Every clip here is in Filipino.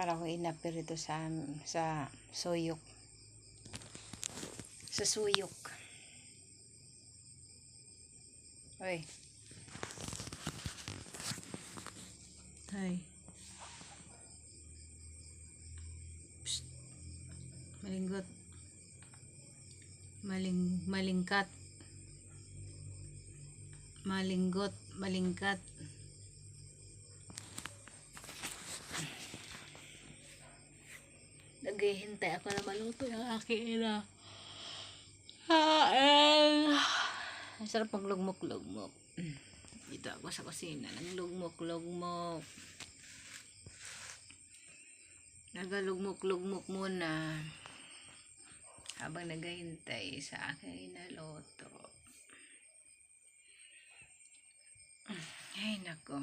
Para ko inapir ito sa, sa suyok. Sa suyok. Oy. Hay. Psst. Malinggot. Maling, malingkat. Malinggot, malingkat. Naghihintay ako na maluto yung aking ina. Hael. Ang sarap pag lugmok-lugmok. Dito ako sa kusina. Nang lugmok-lugmok. Nagalugmok-lugmok muna. Habang naghihintay sa aking inaluto. Ay, nako.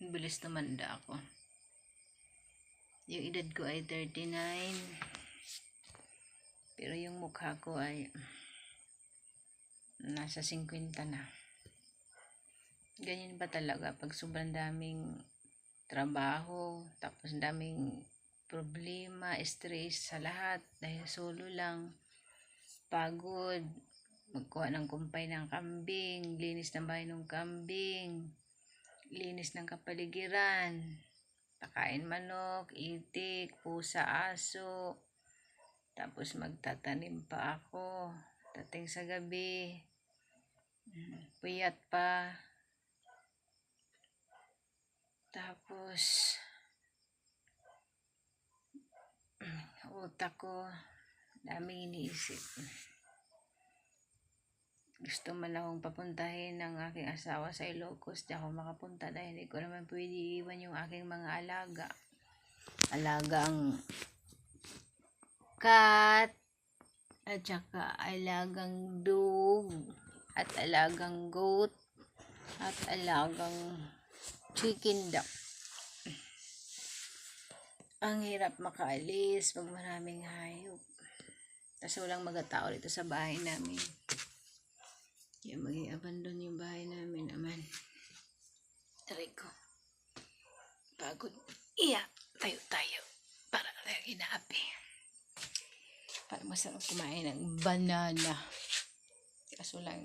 Bilis tumanda ako. Yung edad ko ay 39. Pero yung mukha ko ay nasa 50 na. Ganyan ba talaga pag sobrang daming trabaho, tapos daming problema, stress sa lahat dahil solo lang, pagod, magkuha ng kumpay ng kambing, linis ng bahay ng kambing, linis ng kapaligiran, pakain manok, itik, pusa, aso, tapos magtatanim pa ako, dating sa gabi, puyat pa, tapos, utak ko, daming iniisip. Gusto man akong papuntahin ng aking asawa sa Ilocos, di ako makapunta dahil hindi ko naman pwede iwan yung aking mga alaga. Alagang cat, at saka alagang dog, at alagang goat, at alagang chicken duck. Ang hirap makaalis pag maraming hayop. Kasi walang magatao dito sa bahay namin. Kaya maging abandon yung bahay namin naman. Taray ko. Pagod. Iya, tayo tayo. Para tayo inaapi. Para masarap kumain ng banana. Kaso lang,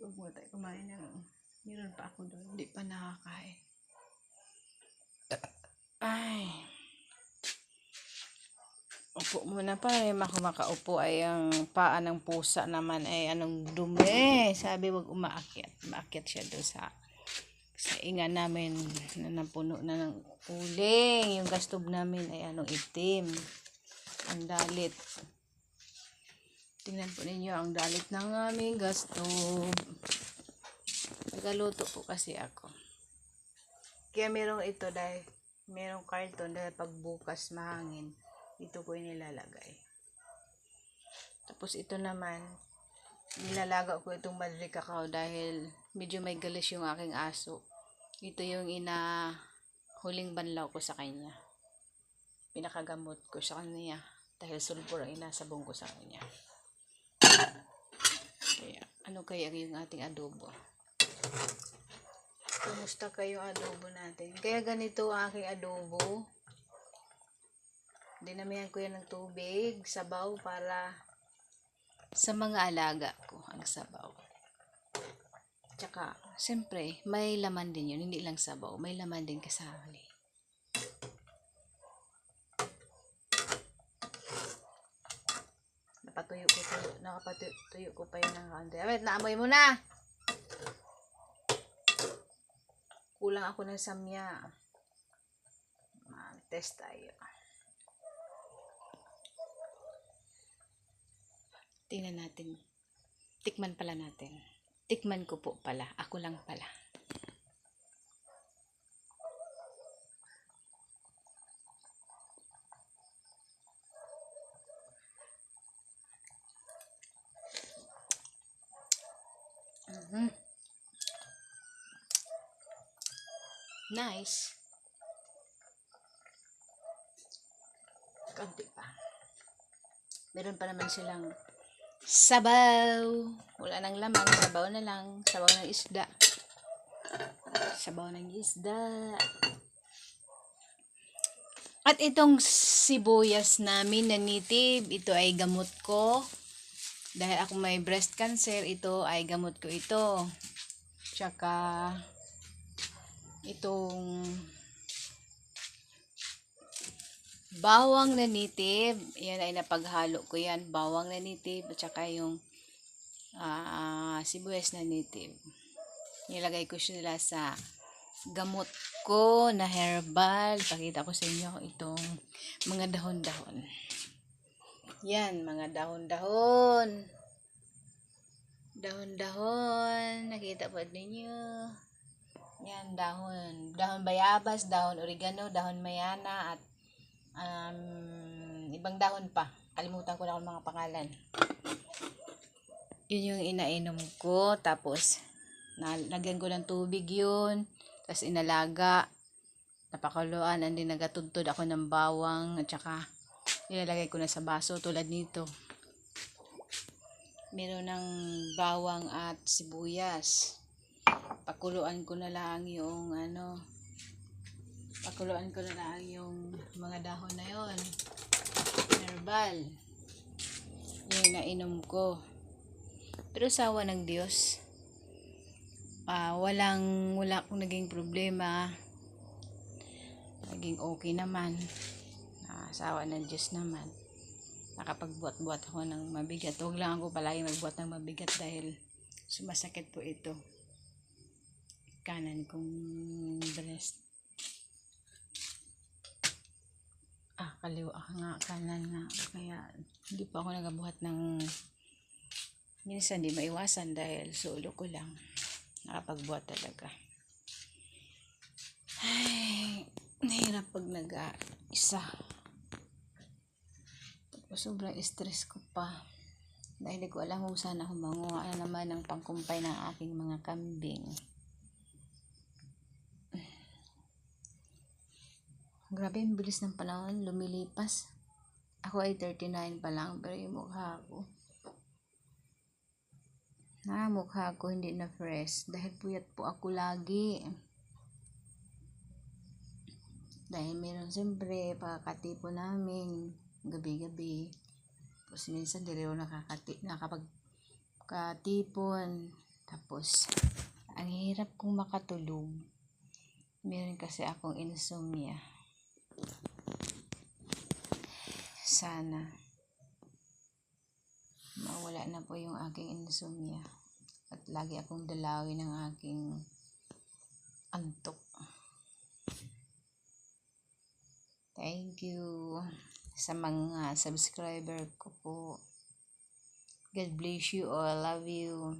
huwag mo tayo kumain ng, meron pa ako doon. Hindi pa nakakain. Ay. Upo muna pa eh. Ako makaupo ay ang paa ng pusa naman ay anong dumi. Sabi wag umaakyat. Umaakyat siya doon sa sa inga namin na napuno na ng uling. Yung gastob namin ay anong itim. Ang dalit. Tingnan po ninyo ang dalit ng aming gastob. Nagaluto po kasi ako. Kaya merong ito dahil merong karton dahil pagbukas mahangin dito ko nilalagay. Tapos ito naman, nilalaga ko itong madri cacao dahil medyo may galis yung aking aso. Ito yung ina huling banlaw ko sa kanya. Pinakagamot ko sa kanya dahil sulfur ang inasabong ko sa kanya. Kaya, ano kaya yung ating adobo? Kumusta kayo adobo natin? Kaya ganito ang aking adobo. Dinamihan ko yan ng tubig, sabaw para sa mga alaga ko ang sabaw. Tsaka, siyempre, may laman din yun, hindi lang sabaw, may laman din kasali. Napatuyo ko tuyo, nakapatuyo ko pa yun ng kaunti. Abet, naamoy mo na! Kulang ako ng samya. Mag-test tayo. Tingnan natin. Tikman pala natin. Tikman ko po pala. Ako lang pala. Mhm. Nice. Konti pa. Meron pa naman silang sabaw. Wala nang laman. Sabaw na lang. Sabaw ng isda. Sabaw ng isda. At itong sibuyas namin na native, ito ay gamot ko. Dahil ako may breast cancer, ito ay gamot ko ito. Tsaka, itong bawang na native, yan ay napaghalo ko yan. Bawang na native, at saka yung ah, sibuyas na native. Nilagay ko sila sa gamot ko na herbal. Pakita ko sa inyo itong mga dahon-dahon. Yan, mga dahon-dahon. Dahon-dahon. Nakita po ninyo. Yan, dahon. Dahon bayabas, dahon oregano, dahon mayana, at um, ibang dahon pa. Kalimutan ko na kung mga pangalan. Yun yung inainom ko. Tapos, nalagyan ko ng tubig yun. Tapos inalaga. Napakuluan. And then nagatudtod ako ng bawang. At saka nilalagay ko na sa baso tulad nito. Meron ng bawang at sibuyas. Pakuluan ko na lang yung ano. Pakuluan ko na lang yung mga dahon na yon. Herbal. Yung nainom ko. Pero sawa ng Diyos. Ah walang wala akong naging problema. Naging okay naman. Ah, asawa ng Diyos naman. Nakapagbuat-buat ako ng mabigat. Huwag lang ako palagi magbuat ng mabigat dahil sumasakit po ito. Kanan kong breast ah kaliwa nga kanan nga kaya hindi pa ako nagabuhat ng minsan di maiwasan dahil solo ko lang nakapagbuhat talaga. Ay, nahirap pag nag-isa. Tapos sobrang stress ko pa. Dahil ko alam kung saan ako manguha na naman ng pangkumpay ng aking mga kambing. Grabe, ang bilis ng panahon, lumilipas. Ako ay 39 pa lang, pero yung mukha ko, na mukha ko hindi na fresh. Dahil puyat po ako lagi. Dahil meron siyempre pakakatipo namin gabi-gabi. Tapos minsan di rin nakakati, nakapag katipon tapos ang hirap kong makatulog. Meron kasi akong insomnia sana mawala na po yung aking insomnia at lagi akong dalawin ng aking antok. Thank you sa mga subscriber ko po. God bless you all. Love you.